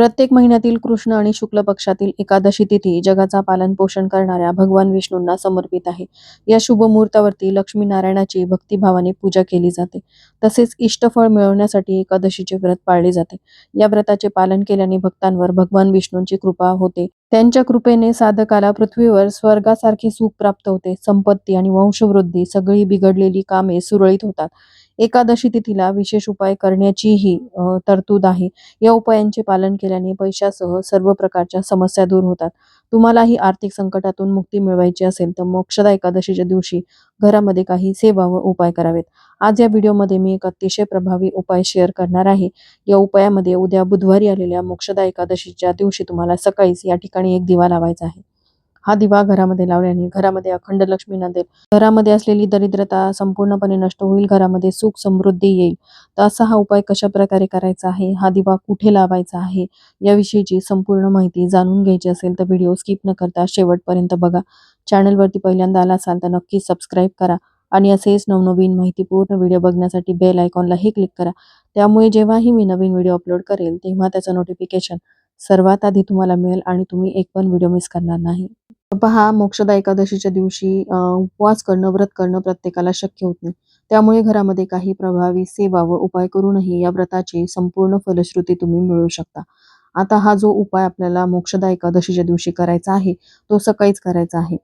प्रत्येक महिन्यातील कृष्ण आणि शुक्ल पक्षातील एकादशी तिथी जगाचा पालन पोषण करणाऱ्या भगवान विष्णूंना समर्पित आहे. या शुभ मुहूर्तावरती लक्ष्मी नारायणाची भक्तिभावाने पूजा केली जाते. तसेच इष्टफळ मिळवण्यासाठी एकादशीचे व्रत पाळले जाते. या व्रताचे पालन केल्याने भक्तांवर भगवान विष्णूंची कृपा होते. त्यांच्या कृपेने साधकाला पृथ्वीवर स्वर्गासारखे सुख प्राप्त होते. संपत्ती आणि वंशवृद्धी सगळी बिघडलेली कामे सुरळीत होतात. एकादशी तिथीला विशेष उपाय करण्याचीही अ, तरतूद आहे. या उपायांचे पालन केल्याने पैशासह सर्व प्रकारच्या समस्या दूर होतात. तुम्हालाही आर्थिक संकटातून मुक्ती मिळवायची असेल तर मोक्षदा एकादशीच्या दिवशी घरामध्ये काही सेवा व उपाय करावेत. आज या व्हिडिओमध्ये मी एक अतिशय प्रभावी उपाय शेअर करणार आहे. या उपायामध्ये उद्या बुधवारी आलेल्या मोक्षदा एकादशीच्या दिवशी तुम्हाला सकाळीच या ठिकाणी एक दिवा लावायचा आहे. हा दिवा घरामध्ये लावल्याने घरामध्ये अखंड लक्ष्मी नांदेल घरामध्ये असलेली दरिद्रता संपूर्णपणे नष्ट होईल घरामध्ये सुख समृद्धी येईल. तर असा हा उपाय कशा प्रकारे करायचा आहे? हा दिवा कुठे लावायचा आहे? याविषयीची संपूर्ण माहिती जाणून घ्यायची असेल तर व्हिडिओ स्किप न करता शेवटपर्यंत बघा. चॅनलवरती पहिल्यांदा आला असाल तर नक्की सबस्क्राईब करा आणि असेच नवनवीन माहितीपूर्ण व्हिडिओ बघण्यासाठी बेल आयकॉनलाही क्लिक करा. त्यामुळे जेव्हाही मी नवीन व्हिडिओ अपलोड करेल तेव्हा त्याचं नोटिफिकेशन सर्वात आधी तुम्हाला मिळेल आणि तुम्ही एक पण व्हिडिओ मिस करणार नाही. पहा मोक्षदा एकादशीच्या दिवशी उपवास करणं व्रत करणं प्रत्येकाला शक्य होत नाही. त्यामुळे घरामध्ये काही प्रभावी सेवा व उपाय करूनही या व्रताची संपूर्ण फलश्रुती तुम्ही मिळवू शकता. आता हा जो उपाय आपल्याला मोक्षदा एकादशीच्या दिवशी करायचा आहे तो सकाळीच करायचा आहे.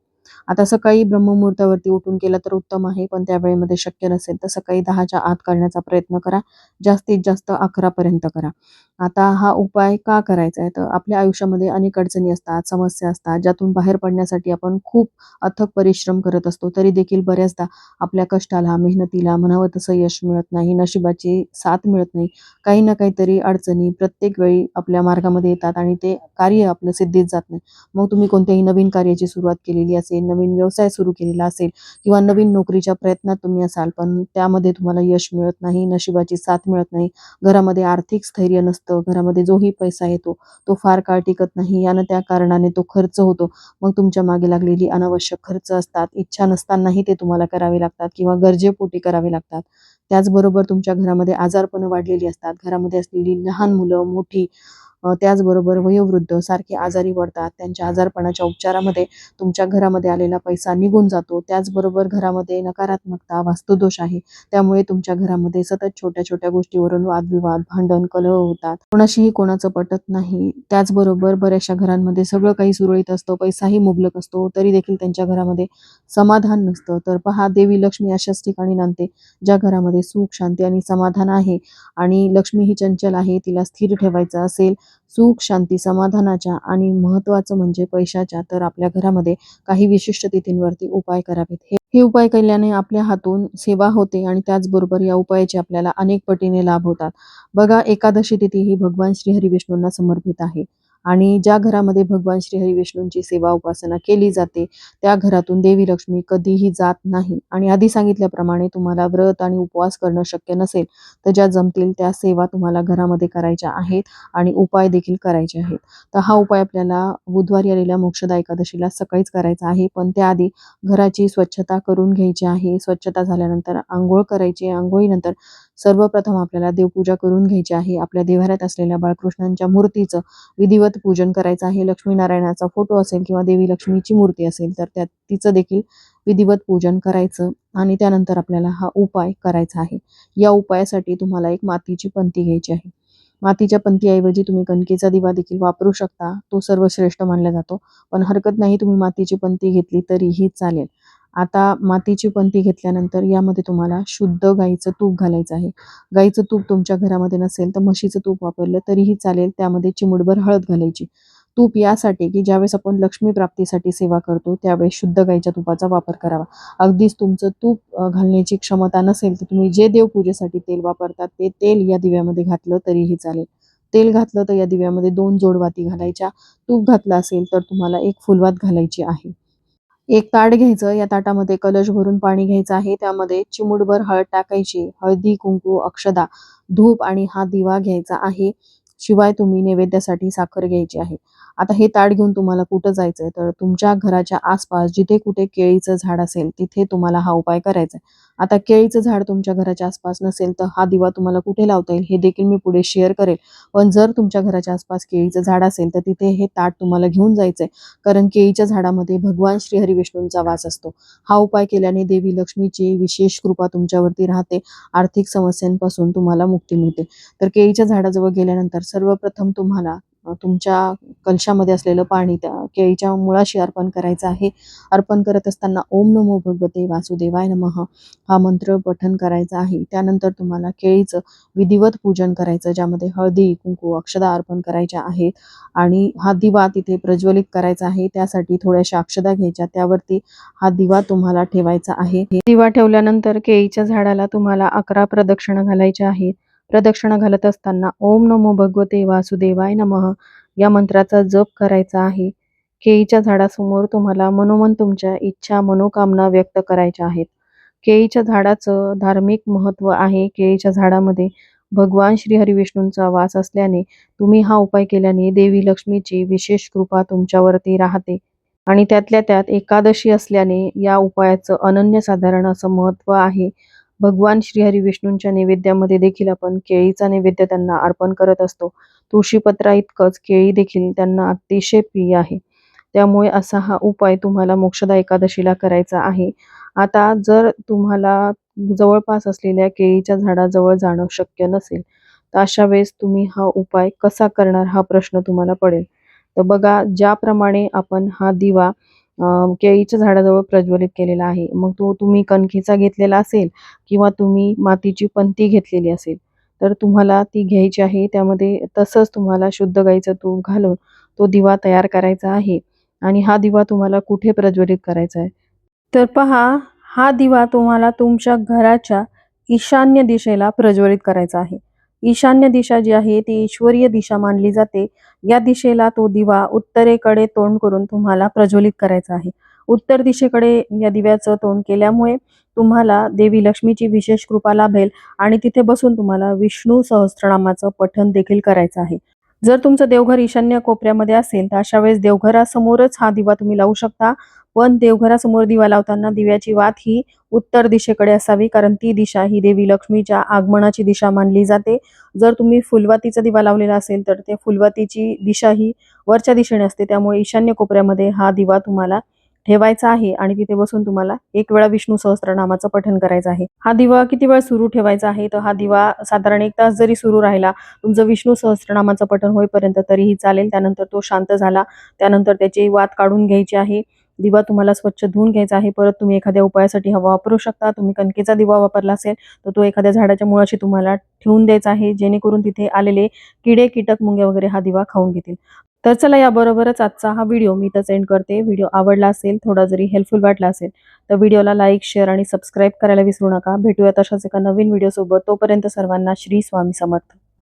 आता सकाळी ब्रह्ममुहूर्तावरती उठून केला तर उत्तम आहे पण त्या वेळेमध्ये शक्य नसेल तर सकाळी दहाच्या आत करण्याचा प्रयत्न करा. जास्तीत जास्त अकरा पर्यंत करा. आता हा उपाय का करायचा आहे? तर आपल्या आयुष्यामध्ये अनेक अडचणी असतात समस्या असतात ज्यातून बाहेर पडण्यासाठी आपण खूप अथक परिश्रम करत असतो. तरी देखील बऱ्याचदा आपल्या कष्टाला मेहनतीला म्हणावं तसं यश मिळत नाही नशिबाची साथ मिळत नाही. काही ना काहीतरी अडचणी प्रत्येक वेळी आपल्या मार्गामध्ये येतात आणि ते कार्य आपलं सिद्धीत जात नाही. मग तुम्ही कोणत्याही नवीन कार्याची सुरुवात केलेली असेल नवीन व्यवसाय सुरू केलेला असेल किंवा नवीन नोकरीच्या प्रयत्नात तुम्ही असाल पण त्यामध्ये तुम्हाला यश मिळत नाही नशिबाची साथ मिळत नाही घरामध्ये आर्थिक स्थैर्य नसतं घरामध्ये जोही पैसा येतो तो फार काळ टिकत नाही यानं त्या कारणाने तो खर्च होतो. मग तुमच्या मागे लागलेली अनावश्यक खर्च असतात. इच्छा नसतानाही ते तुम्हाला करावे लागतात किंवा गरजेपोटी करावे लागतात. त्याचबरोबर तुमच्या घरामध्ये आजारपण वाढलेली असतात. घरामध्ये असलेली लहान मुलं मोठी त्याचबरोबर वयोवृद्ध सारखे आजारी पडतात त्यांच्या आजारपणाच्या उपचारामध्ये तुमच्या घरामध्ये आलेला पैसा निघून जातो. त्याचबरोबर घरामध्ये नकारात्मकता वास्तुदोष आहे. त्यामुळे तुमच्या घरामध्ये सतत छोट्या छोट्या गोष्टीवरून वादविवाद भांडण कलह होतात. कोणाशीही कोणाचं पटत नाही. त्याचबरोबर बऱ्याचशा घरांमध्ये सगळं काही सुरळीत असतं पैसाही मुबलक असतो तरी देखील त्यांच्या घरामध्ये समाधान नसतं. तर पहा देवी लक्ष्मी अशाच ठिकाणी नांदते ज्या घरामध्ये सुख शांती आणि समाधान आहे. आणि लक्ष्मी ही चंचल आहे तिला स्थिर ठेवायचं असेल सुख शांती समाधानाच्या आणि महत्वाचं म्हणजे पैशाच्या तर आपल्या घरामध्ये काही विशिष्ट तिथींवरती उपाय करावेत. हे हे उपाय केल्याने आपल्या हातून सेवा होते आणि त्याचबरोबर या उपायाचे आपल्याला अनेक पटीने लाभ होतात. बघा एकादशी तिथी ही भगवान श्रीहरी विष्णूंना समर्पित आहे. आणि ज्या घरामध्ये भगवान श्रीहरी विष्णूंची सेवा उपासना केली जाते त्या घरातून देवी लक्ष्मी कधीही जात नाही. आणि आधी सांगितल्याप्रमाणे तुम्हाला व्रत आणि उपवास करणं शक्य नसेल तर ज्या जमतील त्या सेवा तुम्हाला घरामध्ये करायच्या आहेत आणि उपाय देखील करायचे आहेत. तर हा उपाय आपल्याला बुधवारी आलेल्या मोक्षदा एकादशीला सकाळीच करायचा आहे पण त्याआधी घराची स्वच्छता करून घ्यायची आहे. स्वच्छता झाल्यानंतर आंघोळ करायची आंघोळीनंतर सर्वप्रथम आपल्याला देवपूजा करून घ्यायची आहे. आपल्या देव्हाऱ्यात असलेल्या बाळकृष्णांच्या मूर्तीचं विधिवत पूजन करायचं आहे. लक्ष्मीनारायणाचा फोटो असेल किंवा देवी लक्ष्मीची मूर्ती असेल तर त्या तिचं देखील विधिवत पूजन करायचं आणि त्यानंतर आपल्याला हा उपाय करायचा आहे. या उपायासाठी तुम्हाला एक मातीची पंती घ्यायची आहे. मातीच्या पंतीऐवजी तुम्ही कणकेचा दिवा देखील वापरू शकता. तो सर्वश्रेष्ठ मानला जातो. पण हरकत नाही तुम्ही मातीची पंती घेतली तरीही चालेल. आता मातीची पंती घेतल्यानंतर यामध्ये तुम्हाला शुद्ध गाईचं तूप घालायचं आहे. गाईचं तूप तुमच्या घरामध्ये नसेल तर म्हशीचं तूप वापरलं तरीही चालेल. त्यामध्ये चिमुडभर हळद घालायची. तूप यासाठी की ज्यावेळेस आपण लक्ष्मी प्राप्तीसाठी सेवा करतो त्यावेळेस शुद्ध गाईच्या तुपाचा वापर करावा. अगदीच तुमचं तूप घालण्याची क्षमता नसेल तर तुम्ही जे देवपूजेसाठी तेल वापरतात ते तेल या दिव्यामध्ये घातलं तरीही चालेल. तेल घातलं तर या दिव्यामध्ये दोन जोडवाती घालायच्या. तूप घातलं असेल तर तुम्हाला एक फुलवात घालायची आहे. एक ताट घ्यायचं या ताटामध्ये कलश भरून पाणी घ्यायचं आहे. त्यामध्ये चिमुटभर हळद टाकायची हळदी कुंकू अक्षदा धूप आणि हा दिवा घ्यायचा आहे. शिवाय तुम्ही नैवेद्यासाठी साखर घ्यायची आहे. आता हे ताट घेऊन तुम्हाला कुठं जायचंय? तर तुमच्या घराच्या आसपास जिथे कुठे केळीचं झाड असेल तिथे तुम्हाला हा उपाय करायचा आहे आता केळीचं झाड तुमच्या घराच्या आसपास नसेल तर हा दिवा तुम्हाला कुठे लावता येईल? हे देखील मी पुढे शेअर करेल. पण जर तुमच्या घराच्या आसपास केळीचं झाड असेल तर तिथे हे ताट तुम्हाला घेऊन जायचं आहे कारण केळीच्या झाडामध्ये भगवान श्रीहरी विष्णूंचा वास असतो. हा उपाय केल्याने देवी लक्ष्मीची विशेष कृपा तुमच्यावरती राहते. आर्थिक समस्यांपासून तुम्हाला मुक्ती मिळते. तर केळीच्या झाडाजवळ गेल्यानंतर सर्वप्रथम तुम्हाला तुमच्या कलशामध्ये असलेलं पाणी त्या केळीच्या मुळाशी अर्पण करायचं आहे. अर्पण करत असताना ओम नमो भगवते वासुदेवाय नमः. हा मंत्र पठन करायचा आहे. त्यानंतर तुम्हाला केळीचं विधिवत पूजन करायचं ज्यामध्ये हळदी कुंकू अक्षदा अर्पण करायच्या आहेत. आणि हा दिवा तिथे प्रज्वलित करायचा आहे. त्यासाठी थोड्याशा अक्षदा घ्यायच्या. त्यावरती हा दिवा तुम्हाला ठेवायचा आहे. दिवा ठेवल्यानंतर केळीच्या झाडाला तुम्हाला अकरा प्रदक्षिणा घालायच्या आहेत. प्रदक्षिणा घालत असताना ओम नमो भगवते वासुदेवाय नमः या मंत्राचा जप करायचा आहे. केळीच्या झाडासमोर तुम्हाला मनोमन तुमच्या इच्छा मनोकामना व्यक्त करायच्या आहेत. केळीच्या झाडाचं धार्मिक महत्त्व आहे. केळीच्या झाडामध्ये भगवान श्री हरिविष्णूंचा वास असल्याने तुम्ही हा उपाय केल्याने देवी लक्ष्मीची विशेष कृपा तुमच्यावरती राहते आणि त्यातल्या त्यात एकादशी असल्याने या उपायाचं अनन्यसाधारण असं महत्त्व आहे. भगवान श्रीहरी विष्णूंच्या नैवेद्यामध्ये देखील आपण केळीचा नैवेद्य त्यांना अर्पण करत असतो. तुळशीपत्रा इतकंच केळी देखील त्यांना अतिशय प्रिय आहे. त्यामुळे असा हा उपाय तुम्हाला मोक्षदा एकादशीला करायचा आहे. आता जर तुम्हाला जवळपास असलेल्या केळीच्या झाडाजवळ जाणं शक्य नसेल तर अशा वेळेस तुम्ही हा उपाय कसा करणार हा प्रश्न तुम्हाला पडेल. तर बघा ज्याप्रमाणे आपण हा दिवा केळीच्या झाडाजवळ प्रज्वलित केलेला आहे. मग तो तुम्ही कणकीचा घेतलेला असेल किंवा तुम्ही मातीची पंती घेतलेली असेल तर तुम्हाला ती घ्यायची आहे. त्यामध्ये तसंच तुम्हाला शुद्ध गाईचं तूप घालून तो दिवा तयार करायचा आहे आणि हा दिवा तुम्हाला कुठे प्रज्वलित करायचा आहे? तर पहा हा दिवा तुम्हाला तुमच्या घराच्या ईशान्य दिशेला प्रज्वलित करायचा आहे. ईशान्य दिशा जी आहे ती ईश्वरीय दिशा मानली जाते. या दिशेला तो दिवा उत्तरेकडे तोंड करून तुम्हाला प्रज्वलित करायचा आहे. उत्तर दिशेकडे या दिव्याचं तोंड केल्यामुळे तुम्हाला देवी लक्ष्मीची विशेष कृपा लाभेल आणि तिथे बसून तुम्हाला विष्णू सहस्त्रनामाचं पठण देखील करायचं आहे. जर तुमचं देवघर ईशान्य कोपऱ्यामध्ये असेल तर अशा वेळेस देवघरासमोरच हा दिवा तुम्ही लावू शकता. पण देवघरासमोर दिवा लावताना दिव्याची वात ही उत्तर दिशेकडे असावी कारण ती दिशा ही देवी लक्ष्मीच्या आगमनाची दिशा मानली जाते. जर तुम्ही फुलवातीचा दिवा लावलेला असेल तर ते फुलवातीची दिशा ही वरच्या दिशेने असते. त्यामुळे ईशान्य कोपऱ्यामध्ये हा दिवा तुम्हाला ठेवायचा आहे आणि तिथे बसून तुम्हाला एक वेळा विष्णू सहस्त्रनामाचं पठण करायचं आहे. हा दिवा किती वेळ सुरू ठेवायचा आहे? तर हा दिवा साधारण एक तास जरी सुरू राहिला तुमचं विष्णू सहस्त्रनामाचं पठण होईपर्यंत तरीही चालेल. त्यानंतर तो शांत झाला. त्यानंतर त्याची वात काढून घ्यायची आहे. दिवा तुम्हाला स्वच्छ धुवून घ्यायचा आहे. परत तुम्ही एखाद्या उपायासाठी हवा वापरू शकता. तुम्ही कणकेचा दिवा वापरला असेल तर तो एखाद्या झाडाच्या मुळाशी तुम्हाला ठेवून द्यायचा आहे. जेणेकरून तिथे आलेले किडे कीटक मुंग्या वगैरे हा दिवा खाऊन घेतील. तर चला याबरोबरच आजचा हा व्हिडिओ मी इथंच एंड करते. व्हिडिओ आवडला असेल थोडा जरी हेल्पफुल वाटला असेल तर व्हिडिओला लाईक शेअर आणि सबस्क्राईब करायला विसरू नका. भेटूया तशाच एका नवीन व्हिडिओ सोबत. तोपर्यंत सर्वांना श्री स्वामी समर्थ.